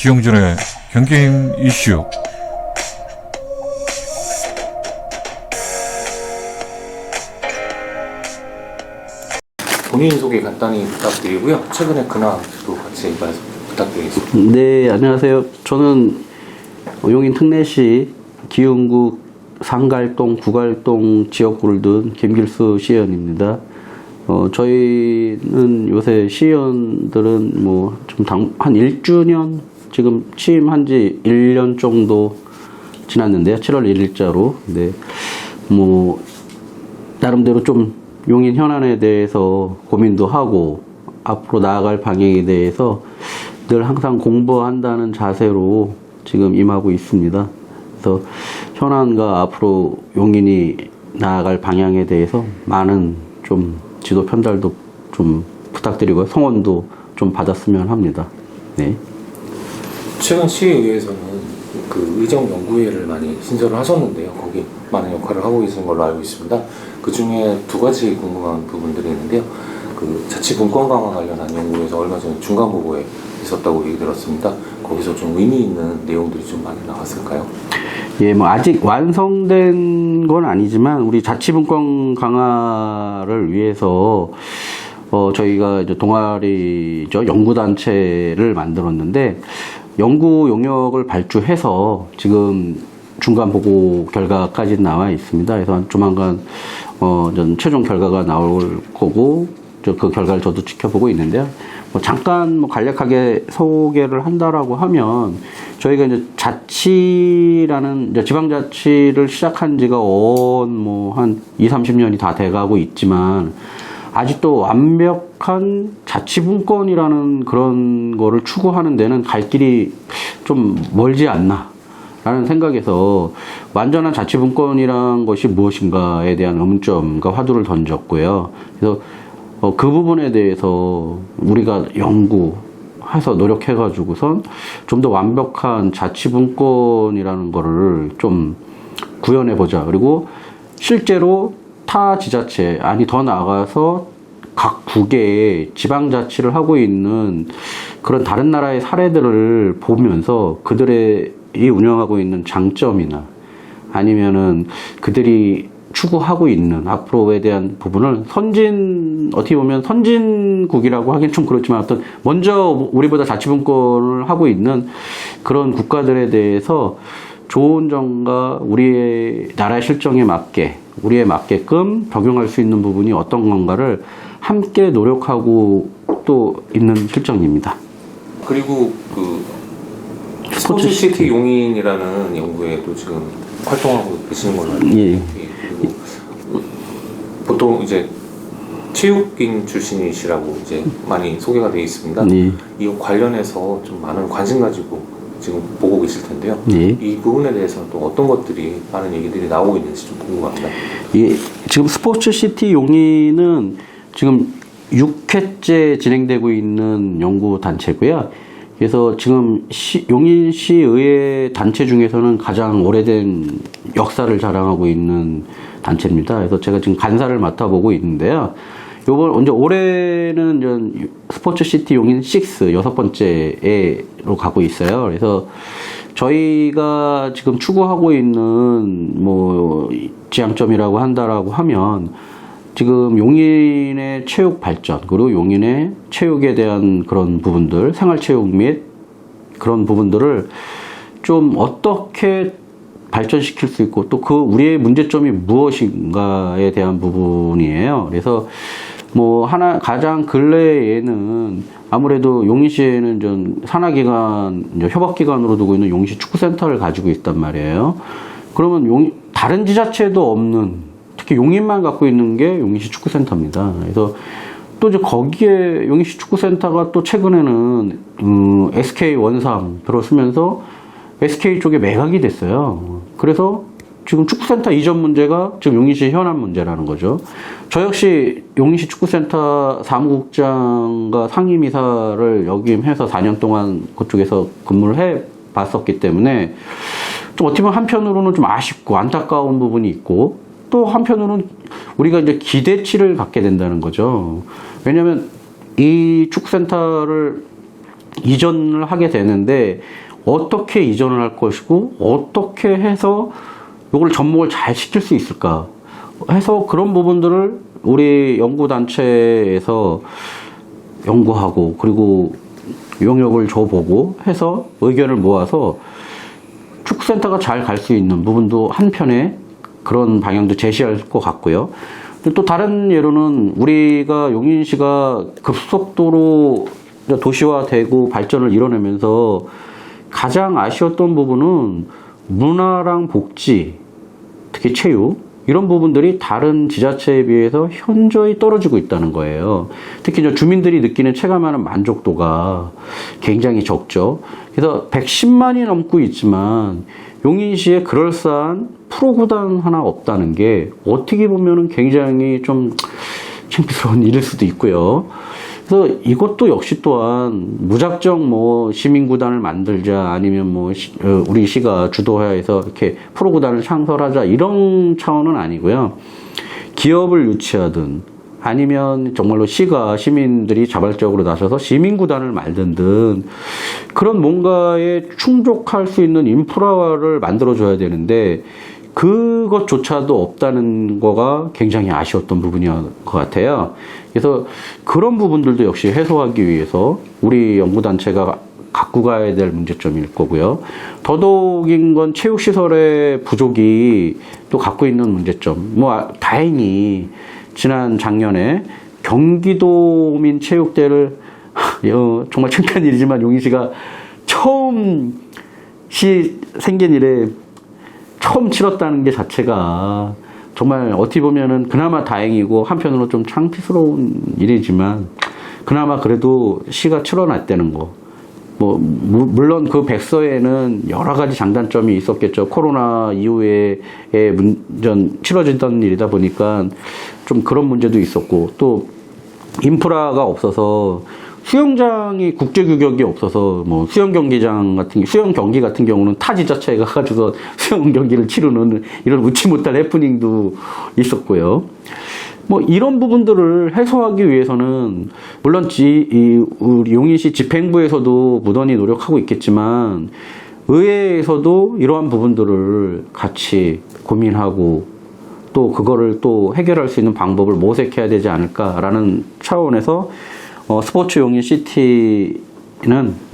기용준의 경게임 이슈 본인 소개 간단히 부탁드리고요. 최근에 근황도 같이 말씀 부탁드리겠습니다. 네, 안녕하세요. 저는 용인 특례시 기흥구 상갈동, 구갈동 지역구를 둔 김길수 시의원입니다. 어, 저희는 요새 시의원들은 뭐, 좀 당, 한 1주년, 지금 취임한 지 1년 정도 지났는데요. 7월 1일자로. 네. 뭐, 나름대로 좀 용인 현안에 대해서 고민도 하고 앞으로 나아갈 방향에 대해서 늘 항상 공부한다는 자세로 지금 임하고 있습니다. 그래서 현안과 앞으로 용인이 나아갈 방향에 대해서 많은 좀 지도 편달도 좀 부탁드리고 성원도 좀 받았으면 합니다. 네. 최근 시의회에서는 그 의정연구회를 많이 신설을 하셨는데요. 거기 많은 역할을 하고 계신 걸로 알고 있습니다. 그 중에 두 가지 궁금한 부분들이 있는데요. 그 자치분권 강화 관련한 연구에서 얼마 전에 중간 보고에 있었다고 얘기 들었습니다. 거기서 좀 의미 있는 내용들이 좀 많이 나왔을까요? 예, 뭐 아직 완성된 건 아니지만 우리 자치분권 강화를 위해서 어 저희가 이제 동아리죠 연구 단체를 만들었는데 연구 용역을 발주해서 지금 중간 보고 결과까지 나와 있습니다. 그래서 조만간 어전 최종 결과가 나올 거고 저그 결과를 저도 지켜보고 있는데요. 뭐 잠깐 뭐 간략하게 소개를 한다라고 하면 저희가 이제 자치라는 이제 지방자치를 시작한 지가 언뭐한 2, 30년이 다 돼가고 있지만 아직도 완벽한 자치분권이라는 그런 거를 추구하는 데는 갈 길이 좀 멀지 않나. 라는 생각에서 완전한 자치분권이란 것이 무엇인가에 대한 의문점과 화두를 던졌고요. 그래서 어, 그 부분에 대해서 우리가 연구해서 노력해가지고선 좀 더 완벽한 자치분권이라는 거를 좀 구현해보자. 그리고 실제로 타 지자체, 아니 더 나아가서 각 국의 지방자치를 하고 있는 그런 다른 나라의 사례들을 보면서 그들의 이 운영하고 있는 장점이나 아니면은 그들이 추구하고 있는 앞으로에 대한 부분을 선진 어떻게 보면 선진국이라고 하긴 좀 그렇지만 어떤 먼저 우리보다 자치분권을 하고 있는 그런 국가들에 대해서 좋은 점과 우리의 나라의 실정에 맞게 우리에 맞게끔 적용할 수 있는 부분이 어떤 건가를 함께 노력하고 또 있는 실정입니다. 그리고 그 스포츠 시티 용인이라는 연구에도 지금 활동하고 계시는 걸로 알고 예. 보통 이제 체육인 출신이시라고 이제 많이 소개가 되어 있습니다. 네. 이 관련해서 좀 많은 관심 가지고 지금 보고 계실 텐데요. 네. 이 부분에 대해서는 또 어떤 것들이 많은 얘기들이 나오고 있는지 좀 궁금합니다. 예, 지금 스포츠 시티 용인은 지금 6회째 진행되고 있는 연구 단체고요. 그래서 지금 시, 용인시 의회 단체 중에서는 가장 오래된 역사를 자랑하고 있는 단체입니다. 그래서 제가 지금 간사를 맡아보고 있는데요. 요번 이제 올해는 이제 스포츠 시티 용인 6 여섯 번째로 가고 있어요. 그래서 저희가 지금 추구하고 있는 뭐 지향점이라고 한다라고 하면 지금 용인의 체육 발전 그리고 용인의 체육에 대한 그런 부분들 생활 체육 및 그런 부분들을 좀 어떻게 발전시킬 수 있고 또 그 우리의 문제점이 무엇인가에 대한 부분이에요. 그래서 뭐 하나 가장 근래에는 아무래도 용인시에는 좀 산하기관 협업기관으로 두고 있는 용인시 축구센터를 가지고 있단 말이에요. 그러면 용 다른 지자체도 없는 특히 용인만 갖고 있는 게 용인시 축구센터입니다. 그래서 또 이제 거기에 용인시 축구센터가 또 최근에는 음, SK 원상 들어서면서 SK 쪽에 매각이 됐어요. 그래서 지금 축구센터 이전 문제가 지금 용인시 현안 문제라는 거죠. 저 역시 용인시 축구센터 사무국장과 상임이사를 역임해서 4년 동안 그쪽에서 근무를 해 봤었기 때문에 좀 어떻게 보면 한편으로는 좀 아쉽고 안타까운 부분이 있고 또 한편으로는 우리가 이제 기대치를 갖게 된다는 거죠. 왜냐하면 이 축구센터를 이전을 하게 되는데 어떻게 이전을 할 것이고 어떻게 해서 이걸 접목을 잘 시킬 수 있을까 해서 그런 부분들을 우리 연구단체에서 연구하고 그리고 용역을 줘보고 해서 의견을 모아서 축구센터가 잘 갈 수 있는 부분도 한편에 그런 방향도 제시할 것 같고요. 또 다른 예로는 우리가 용인시가 급속도로 도시화되고 발전을 이뤄내면서 가장 아쉬웠던 부분은 문화랑 복지, 특히 체육 이런 부분들이 다른 지자체에 비해서 현저히 떨어지고 있다는 거예요. 특히 주민들이 느끼는 체감하는 만족도가 굉장히 적죠. 그래서 110만이 넘고 있지만 용인시에 그럴싸한 프로구단 하나 없다는 게 어떻게 보면은 굉장히 좀 창피스러운 일일 수도 있고요. 그래서 이것도 역시 또한 무작정 뭐 시민구단을 만들자 아니면 뭐 시- 어, 우리 시가 주도하여서 이렇게 프로구단을 창설하자 이런 차원은 아니고요. 기업을 유치하든 아니면 정말로 시가 시민들이 자발적으로 나서서 시민구단을 만든든 그런 뭔가에 충족할 수 있는 인프라를 만들어줘야 되는데 그것조차도 없다는 거가 굉장히 아쉬웠던 부분이었던 것 같아요. 그래서 그런 부분들도 역시 해소하기 위해서 우리 연구단체가 갖고 가야 될 문제점일 거고요. 더더욱인 건 체육시설의 부족이 또 갖고 있는 문제점. 뭐, 아, 다행히 지난 작년에 경기도민 체육대를 어, 정말 창피한 일이지만 용인시가 처음 시 생긴 이래 처음 치렀다는 게 자체가 정말 어떻게 보면은 그나마 다행이고 한편으로 좀 창피스러운 일이지만 그나마 그래도 시가 치러놨다는 거. 뭐 무- 물론 그 백서에는 여러 가지 장단점이 있었겠죠. 코로나 이후에 문전 치러지던 일이다 보니까 좀 그런 문제도 있었고 또 인프라가 없어서 수영장이 국제 규격이 없어서 뭐 수영 경기장 같은 수영 경기 같은 경우는 타 지자체에 가가지고 수영 경기를 치르는 이런 웃지 못할 해프닝도 있었고요. 뭐 이런 부분들을 해소하기 위해서는 물론 지, 이 우리 용인시 집행부에서도 무던히 노력하고 있겠지만 의회에서도 이러한 부분들을 같이 고민하고 또 그거를 또 해결할 수 있는 방법을 모색해야 되지 않을까라는 차원에서 어, 스포츠 용인 시티는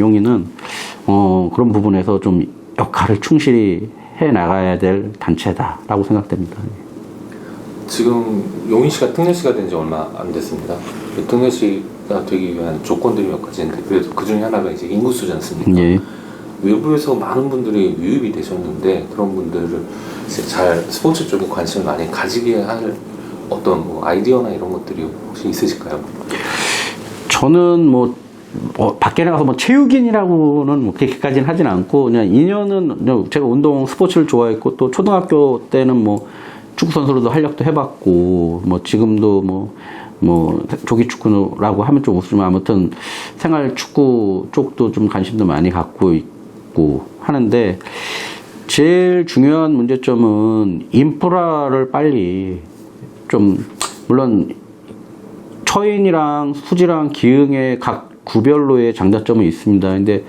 용인은 어, 그런 부분에서 좀 역할을 충실히 해 나가야 될 단체다라고 생각됩니다. 지금 용인시가 특례시가 된 지 얼마 안 됐습니다. 그 특례시가 되기 위한 조건들이 몇 가지 있는데 그래도 그 중에 하나가 이제 인구수지 않습니까? 예. 외부에서 많은 분들이 유입이 되셨는데 그런 분들을 잘 스포츠 쪽에 관심을 많이 가지게 할 어떤 뭐 아이디어나 이런 것들이 혹시 있으실까요? 저는 뭐 어, 밖에 나가서 뭐 체육인이라고는 뭐 그렇게까지는 하진 않고 그냥 2년은 그냥 제가 운동 스포츠를 좋아했고 또 초등학교 때는 뭐 축구 선수로도 활약도 해봤고 뭐 지금도 뭐뭐 조기 축구라고 하면 좀 웃으면 아무튼 생활 축구 쪽도 좀 관심도 많이 갖고 있고 하는데 제일 중요한 문제점은 인프라를 빨리 좀 물론 처인이랑 수지랑 기흥의 각 구별로의 장단점은 있습니다. 근데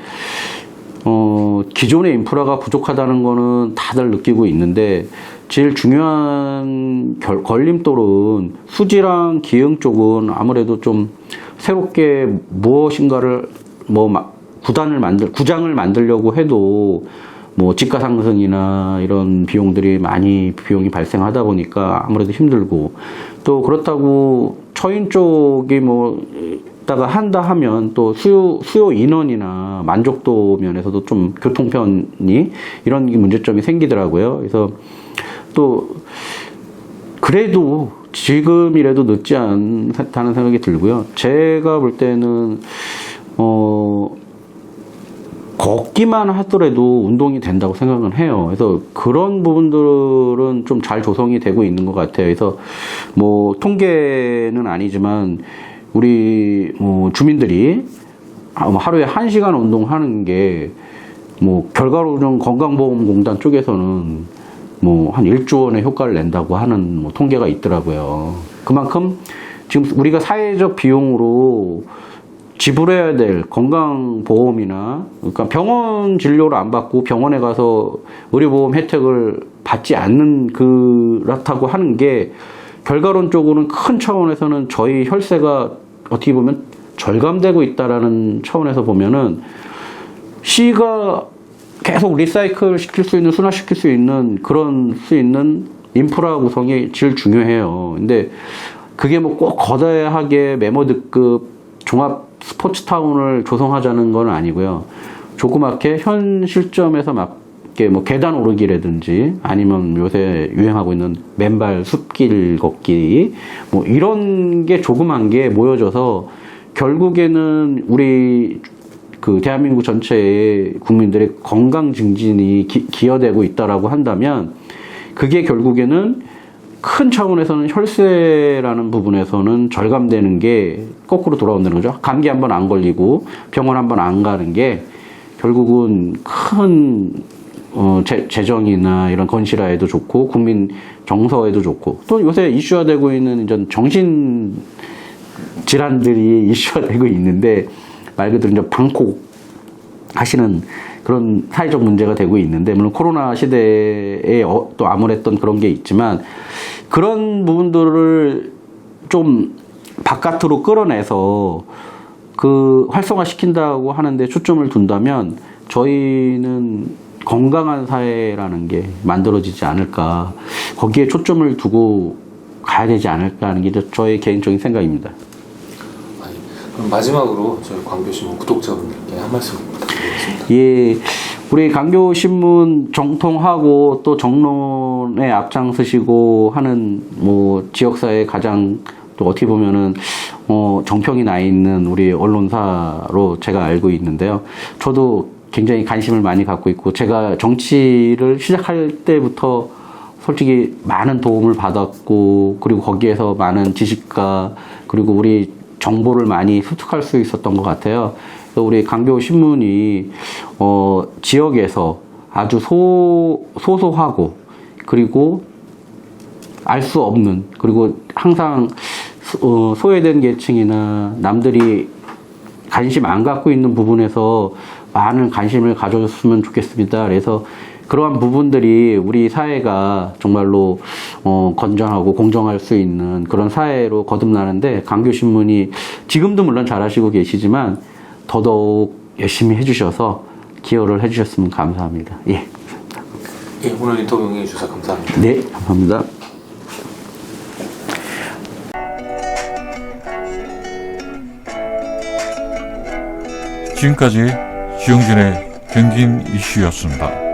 어, 기존의 인프라가 부족하다는 거는 다들 느끼고 있는데 제일 중요한 결, 걸림돌은 수지랑 기흥 쪽은 아무래도 좀 새롭게 무엇인가를 뭐 마- 구단을 만들 구장을 만들려고 해도 뭐 집가 상승이나 이런 비용들이 많이 비용이 발생하다 보니까 아무래도 힘들고 또 그렇다고 처인 쪽이 뭐 다가 한다 하면 또 수요 수요 인원이나 만족도 면에서도 좀 교통편이 이런 문제점이 생기더라고요. 그래서 또 그래도 지금이라도 늦지 않다는 생각이 들고요. 제가 볼 때는 어 걷기만 하더라도 운동이 된다고 생각은 해요. 그래서 그런 부분들은 좀 잘 조성이 되고 있는 것 같아요. 그래서 뭐 통계는 아니지만 우리 뭐 주민들이 하루에 한 시간 운동하는 게 뭐 결과로는 건강보험공단 쪽에서는 뭐 한 1조 원의 효과를 낸다고 하는 뭐 통계가 있더라고요. 그만큼 지금 우리가 사회적 비용으로 지불해야 될 건강보험이나 그러니까 병원 진료를 안 받고 병원에 가서 의료보험 혜택을 받지 않는 그렇다고 하는 게 결과론적으로는 큰 차원에서는 저희 혈세가 어떻게 보면 절감되고 있다라는 차원에서 보면은 시가 계속 리사이클 시킬 수 있는 순환시킬 수 있는 그런 수 있는 인프라 구성이 제일 중요해요. 근데 그게 뭐 꼭 거대하게 메모드급 종합 스포츠 타운을 조성하자는 건 아니고요. 조그맣게 현 실점에서 맞게 뭐 계단 오르기라든지 아니면 요새 유행하고 있는 맨발 숲길 걷기 뭐 이런 게 조그만 게 모여져서 결국에는 우리 그 대한민국 전체의 국민들의 건강 증진이 기, 기여되고 있다라고 한다면 그게 결국에는 큰 차원에서는 혈세라는 부분에서는 절감되는 게 거꾸로 돌아온다는 거죠. 감기 한 번 안 걸리고 병원 한 번 안 가는 게 결국은 큰 어, 재, 재정이나 이런 건실화에도 좋고 국민 정서에도 좋고 또 요새 이슈화되고 있는 이제 정신 질환들이 이슈가 되고 있는데 말 그대로 이제 방콕 하시는 그런 사회적 문제가 되고 있는데 물론 코로나 시대에 어, 또 아무랬던 그런 게 있지만 그런 부분들을 좀 바깥으로 끌어내서 그 활성화 시킨다고 하는데 초점을 둔다면 저희는 건강한 사회라는 게 만들어지지 않을까 거기에 초점을 두고 가야 되지 않을까 하는 게 저의 개인적인 생각입니다. 아니, 그럼 마지막으로 저희 광교신문 구독자분들께 한 말씀 부탁드리겠습니다. 예, 우리 강교 신문 정통하고 또 정론에 앞장서시고 하는 뭐 지역사회 가장 또 어떻게 보면은 어 정평이 나 있는 우리 언론사로 제가 알고 있는데요. 저도 굉장히 관심을 많이 갖고 있고 제가 정치를 시작할 때부터 솔직히 많은 도움을 받았고 그리고 거기에서 많은 지식과 그리고 우리 정보를 많이 습득할 수 있었던 것 같아요. 우리 강교 신문이 어 지역에서 아주 소 소소하고 그리고 알 수 없는 그리고 항상 소- 어, 소외된 계층이나 남들이 관심 안 갖고 있는 부분에서 많은 관심을 가져줬으면 좋겠습니다. 그래서 그러한 부분들이 우리 사회가 정말로 어, 건전하고 공정할 수 있는 그런 사회로 거듭나는데 강교 신문이 지금도 물론 잘하시고 계시지만 더더욱 열심히 해주셔서 기여를 해주셨으면 감사합니다. 예, 예, 오늘 인터뷰 응해주셔서 감사합니다. 네, 감사합니다. 지금까지 지용진의 경긴 이슈였습니다.